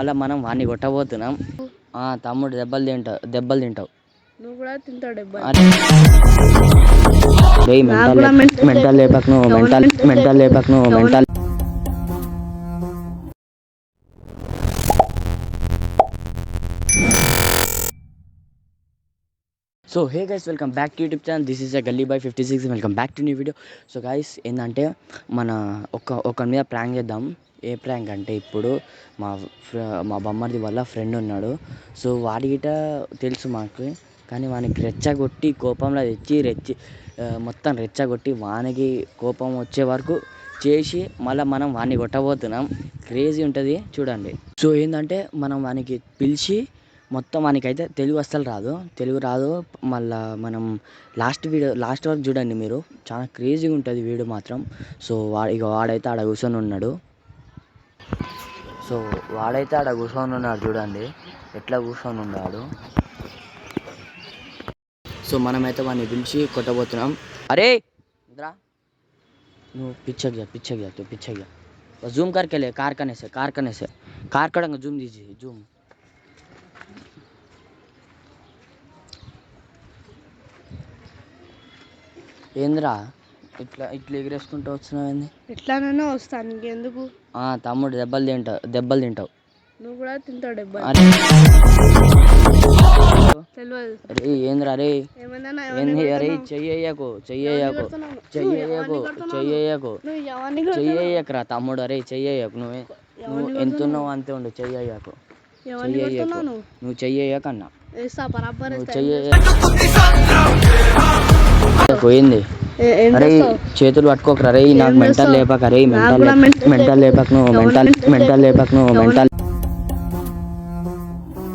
అలా మనం వాడిని కొట్టబోతున్నాం. ఆ తమ్ముడు దెబ్బలు తింటావు దెబ్బలు తింటావు. నువ్వు కూడా మెంటల్ మెంటల్ లేపక్ నువ్వు ఎవరు మెంటల్ మెంటల్ లేపక్ నువ్వు mental. So hey guys welcome back to YouTube channel this is a Galli by fifty six welcome back to new video so guys ఏంటంటే మన ఒక ఒక మీద ప్రాంక్ చేద్దాం. ఏ ప్రాంక్ అంటే ఇప్పుడు మా ఫ్ర- మా బొమ్మర్ది వాళ్ళ ఫ్రెండ్ ఉన్నాడు. సో వాడిగిట తెలుసు మాకు. కానీ వానికి రెచ్చగొట్టి కోపంలో తెచ్చి రెచ్చి మొత్తం రెచ్చగొట్టి వానికి కోపం వచ్చే వరకు చేసి మళ్ళీ మనం వాడిని కొట్టబోతున్నాం. క్రేజీ ఉంటుంది చూడండి. సో ఏంటంటే మనం వానికి పిలిచి మొత్తం వానికైతే తెలుగు అస్సలు రాదు. తెలుగు రాదు. మళ్ళా మనం లాస్ట్ వీడియో లాస్ట్ వరకు చూడండి మీరు. చాలా క్రేజీగా ఉంటుంది వీడియో మాత్రం. సో వాడు ఇక వాడైతే ఆడ కూర్చొని ఉన్నాడు. సో వాడైతే ఆడ కూర్చొని ఉన్నాడు చూడండి. ఎట్లా కూర్చొని ఉన్నాడు. సో మనమైతే వాడిని పిలిచి కొట్టబోతున్నాం. అరే! నువ్వు పిచ్చగా పిచ్చగా తు పిచ్చగా జూమ్ కార్కెళ్ళే కార్ కనేసే కార్ కనేసే. కార్ కడంగా జూమ్ తీసి జూమ్. ఏంద్రా? ఇట్లా ఇట్లా ఎగిరేసుకుంటూ వచ్చినావు ఏంది? ఎట్లానైనా వస్తాను నీకెందుకు? ఆ, తమ్ముడు దెబ్బలు తింటావు దెబ్బలు తింటావు. నువ్వు కూడా తింటావు డెబ్బై అరే. తెలియదు అరే ఏంద్రా రే ఏమైందన్నా? ఏంది అరే చెయ్యకు చెయ్యకు చెయ్యకు చెయ్యకు చెయ్యకరా తమ్ముడు అరే చెయ్యకు నువ్వే. నువ్వు ఎంత ఉన్నావు అంతే ఉండు చెయ్యకు చెయ్యకు నువ్వు? వేస్తా బరాబర్ నువ్వు వేస్తా. చెయ్య పోయింది. అరే? చేతులు పట్టుకోకరా రే నాకు మెంటల్? లేపక రే నాకు మెంటల్ మెంటల్ లేపక నువ్వు మెంటల్ మెంటల్ లేపక? నువ్వు మెంటల్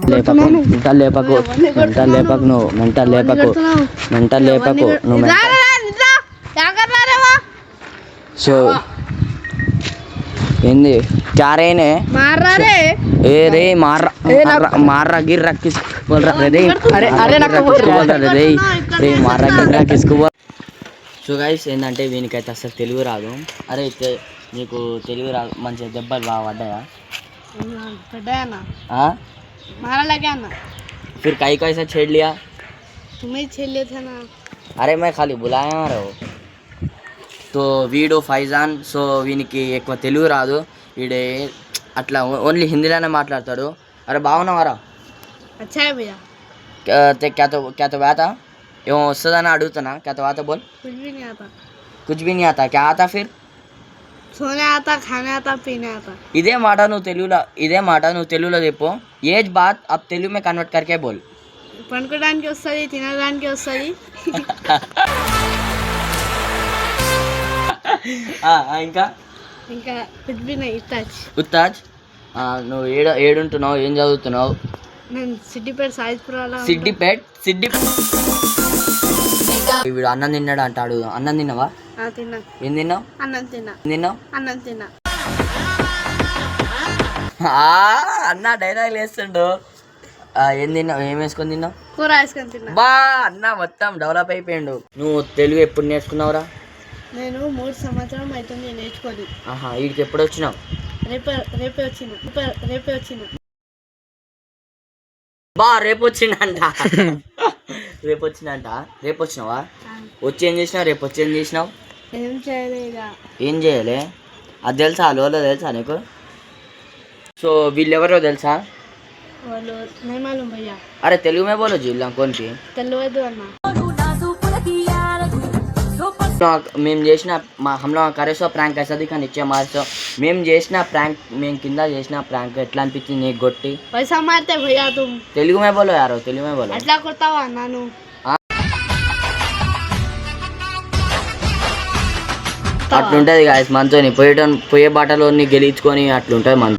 లేపకు మెంటల్ లేపకు మెంటల్ లేపకు నువ్వు మెంటల్ లేపకు? మెంటల్ లేపకు నువ్వు. సో ఏంది? చారేనే ఏ రే మార్ర మార్ర గిర్ర రే అరే, అరే, నాకు రే మార్ర గిర్ర కిస్కుపో సో గైస్ ఏంటంటే వీనికైతే అసలు తెలుగు రాదు అరే తె- నీకు తెలుగు రాదు మంచిగా దెబ్బలు బాగా పడ్డాయా పెద్ద అన్న हाँ मारा लगे ना फिर कहीं कैसे छेड़ लिया तुम्हें छेले थे ना అరే मैं खाली बुलाया रहो సో వీడు ఫైజాన్ సో వీనికి ఎక్కువ తెలుగు రాదు వీడే అట్లా ఓన్లీ హిందీలోనే మాట్లాడతాడు అరే బాగున్నావారా अच्छा है भैया ते क्या तो क्या तो बात ఏమో వస్తుందని అడుగుతున్నా. తర్వాత బోల్. కుచ్ బి నీ ఆతా క్యా ఆతా ఫిర్ ఇదే మాట నువ్వు తెలుగులో ఇదే మాట నువ్వు తెలుగులో చెప్పు. ఏజ్ బాత్ అప్ తెలుగు మే కన్వర్ట్ కరికే బోల్. పండుకోవడానికి వస్తుంది తినడానికి వస్తుంది. ఇంకా? ఇంకా ఉత్తాజ్. ఉత్తాజ్? నువ్వు ఏడు ఏడుంటున్నావు? ఏం చదువుతున్నావు? నేను సిడ్డిపేట్ సాయిపురాలో సిడ్డిపేట్ సిడ్డిపేట్ వీడు అన్నం తిన్నాడు అంటాడు. అన్నం తిన్నావా? ఆ, తిన్నా. ఏం తిన్నావు? అన్నం తిన్నా. తిన్నావు? అన్నం తిన్నా. ఆ, అన్న డైలాగ్ వేస్తుండు. ఆ, ఏం తిన్నావు? ఏం వేసుకొని తిన్నావు? కూర వేసుకొని తిన్నా. బా అన్న మొత్తం డెవలప్ అయిపోయిండు. నువ్వు తెలుగు ఎప్పుడు నేర్చుకున్నావురా? నేను మూడు సంవత్సరం అవుతుంది నేర్చుకోదు ఆహా వీడికి ఎప్పుడు వచ్చినావు? రేపే రేపే వచ్చిన రేపే- రేపే వచ్చిన బా రేపు వచ్చిందంట. రేపు వచ్చిందంట రేపు వచ్చినావా వచ్చి ఏం చేసినావు? రేపు వచ్చి ఏం చేసినావు? ఏం చేయలేదా ఏం చేయాలి? అది తెలుసా? లోలో తెలుసా నీకు? సో వీళ్ళెవరో తెలుసా? వాళ్ళు నేమాలు భయ్యా అరే తెలుగు మే బోలో జీ కోన్కి. తెలియదు అన్న మేము చేసిన మా హమ్లో కరేసో ప్రాంక్ అయితే దిక్కా నిచ్చే మార్చో మేము చేసిన ప్రాంక్ మేము కింద చేసిన ప్రాంక్ ఎట్లా అనిపించింది నీకు కొట్టి పైసా మారితే భయ్యా తుమ్ తెలుగు మే బోలో యారో తెలుగు మే బోలో? అట్లా కొడతావా అన్నాను అట్లుంటది గాయస్ మనతోని పోయేట పోయే బాటలో గెలిచుకొని అట్లుంటది మన